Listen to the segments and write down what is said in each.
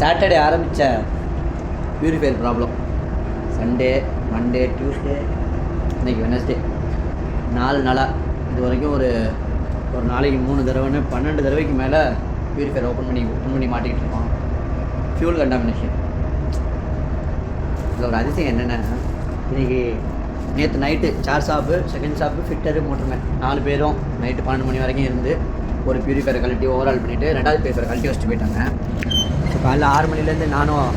Saturday ஆரம்பித்த purifier problem Sunday Monday Tuesday இன்றைக்கி Wednesday நாலு நாளாக இது வரைக்கும் ஒரு ஒரு நாளைக்கு மூணு தடவைன்னு பன்னெண்டு தடவைக்கு மேலே பியூரிஃபையர் ஓப்பன் பண்ணி ஓப்பன் பண்ணி மாட்டிக்கிட்டு இருக்கோம். ஃபியூல் கண்டாமினேஷன் இதில் ஒரு அதிசயம் என்னென்னா இன்னைக்கு நேற்று night sir shop second shop fitter motorman நாலு பேரும் நைட்டு பன்னெண்டு மணி வரைக்கும் இருந்து ஒரு பியூரிஃபையரை கழட்டி ஓவரால் பண்ணிவிட்டு ரெண்டாவது பியூரிஃபையரை கழட்டி வச்சுட்டு போயிட்டாங்க. ஸோ காலைல ஆறு மணிலேருந்து நானும்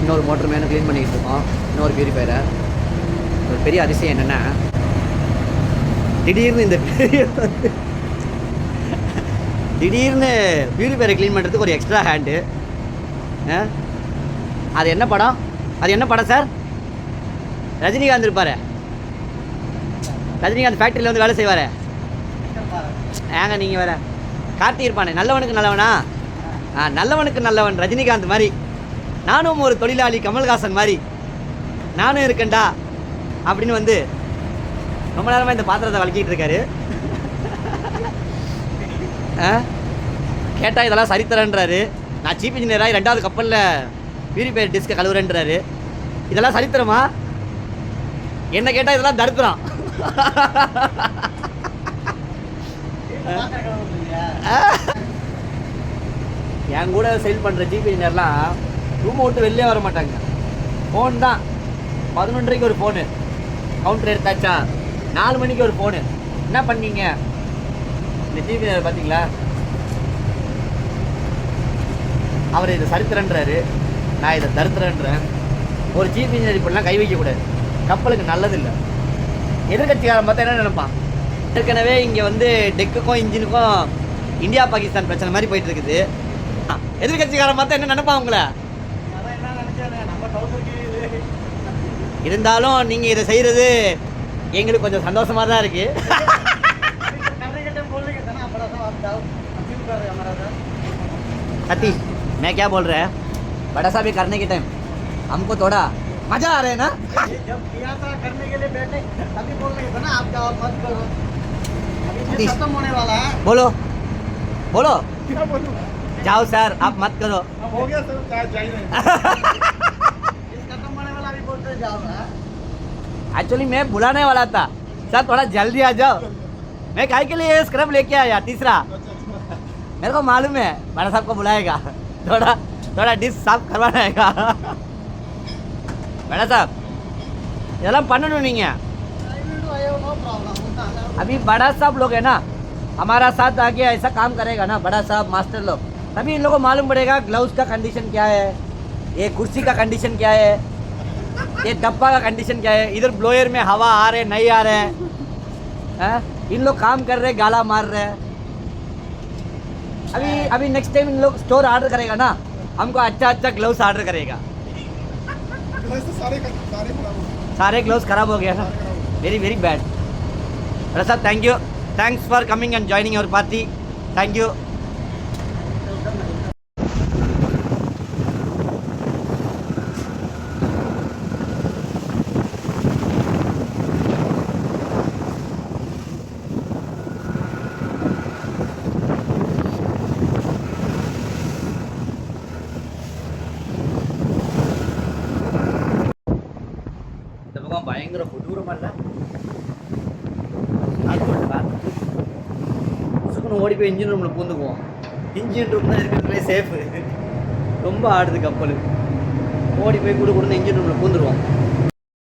இன்னொரு மோட்டர் மேனும் க்ளீன் பண்ணிக்கிட்டு இருக்கோம். இன்னொரு பியூரிஃபையரை ஒரு பெரிய அதிசயம் என்னென்னா திடீர்னு இந்த திடீர்னு பியூரிஃபையரை க்ளீன் பண்ணுறதுக்கு ஒரு எக்ஸ்ட்ரா ஹேண்டு அது என்ன படம்? அது என்ன படம் சார் ரஜினிகாந்த் இருப்பார். ரஜினிகாந்த் ஃபேக்ட்ரியில் வந்து வேலை செய்வார். ஏங்க நீங்கள் வேற. கார்த்தி இருப்பானே. நல்லவனுக்கு நல்லவனா? நல்லவனுக்கு நல்லவன் ரஜினிகாந்த் மாதிரி. நானும் ஒரு தொழிலாளி கமல்ஹாசன் மாதிரி. நானும் இருக்கேன்டா அப்படின்னு வந்து ரொம்ப நேரமாக இந்த பாத்திரத்தை வளர்க்கிட்டு இருக்காரு. ஆ கேட்டால் இதெல்லாம் சரித்தரன்றாரு நான் சீஃப் இன்ஜினியராக ரெண்டாவது கப்பலில் பியூரிஃபையர் டிஸ்கை கழுவுறேன்றாரு. இதெல்லாம் சரித்திரமா? என்ன கேட்டால் இதெல்லாம் தரித்திரம். என் கூட செயல் பண்ணுற ஜிபி இன்ஜினியர்லாம் ரூமை விட்டு வெளியே வர மாட்டாங்க. ஃபோன் தான். பதினொன்றரைக்கு ஒரு ஃபோனு கவுண்டர் எடுத்தாச்சா? நாலு மணிக்கு ஒரு ஃபோனு என்ன பண்ணீங்க? இந்த ஜிபி பார்த்தீங்களா அவர் இதை சரித்திரன்றாரு நான் இதை தருத்திரன்றேன் ஒரு சீஃப் இன்ஜினியர் இப்படிலாம் கை வைக்கக்கூடாது கப்பலுக்கு நல்லதில்லை. எதிர்கட்சிக்காரன் பார்த்தா என்ன நினைப்பான்? ஏற்கனவே இங்கே வந்து டெக்குக்கும் இன்ஜினுக்கும் இந்தியா பாகிஸ்தான் பிரச்சனை மாதிரி போயிட்டு இருக்குது. எதிர்கட்சிக்காரன் பார்த்தா என்ன நினைப்பான் உங்களை இருந்தாலும் நீங்கள் இதை செய்கிறது எங்களுக்கு கொஞ்சம் சந்தோஷமாக தான் இருக்குது सतीश मैं क्या बोल रहा है बड़ा सा भी करने के टाइम हमको थोड़ा मजा आ रहा है ना जब किया था करने के लिए बैठे तभी बोल रहे थे ना आप जाओ मत करो अभी ये सतीश। खत्म होने वाला है बोलो बोलो क्या बोलूं जाओ सर आप मत करो अब हो गया सर चाय चाहिए ये खत्म होने वाला अभी बोलते जाओ ना एक्चुअली मैं बुलाने वाला था सर थोड़ा जल्दी आ जाओ मैं काय के लिए स्क्रब लेके आया तीसरा मेरे को मालूम है बड़ा साहब को बुलाएगा थोड़ा थोड़ा डिश साफ करवाना बड़ा साहब இதெல்லாம் பண்ணணும் நீங்கள் नो प्रॉब्लम अभी बड़ा साहब लोग है ना हमारा साथ आके ऐसा काम करेगा ना बड़ा साहब मास्टर लोग तभी इन लोगों को मालूम पड़ेगा ग्लव्स का कंडीशन क्या है ये कुर्सी का कंडीशन क्या है ये डब्बा का कंडीशन क्या है इधर ब्लोयर में हवा आ रहे नहीं आ रहे हैं हैं? इन लोग काम कर रहे गाला मार रहे हैं। अभी अभी नेक्स्ट टाइम इन लोग स्टोर ऑर्डर करेगा ना हमको अच्छा अच्छा ग्लव्स ऑर्डर करेगा। सारे सारे सारे ग्लव्स खराब हो गया ना। Very very bad Prasad thank you thanks for coming and joining your party thank you முகம் பயங்கர கொடூரமல்ல? சுக்குன்னு ஓடி போய் இன்ஜின் ரூமில் பூந்துக்குவோம். இன்ஜின் ரூம் தான் இருக்கிறதுலே சேஃபு ரொம்ப ஆடுது கப்பல். ஓடி போய் கூட கொடுத்து இன்ஜின் ரூமில் பூந்துருவோம்.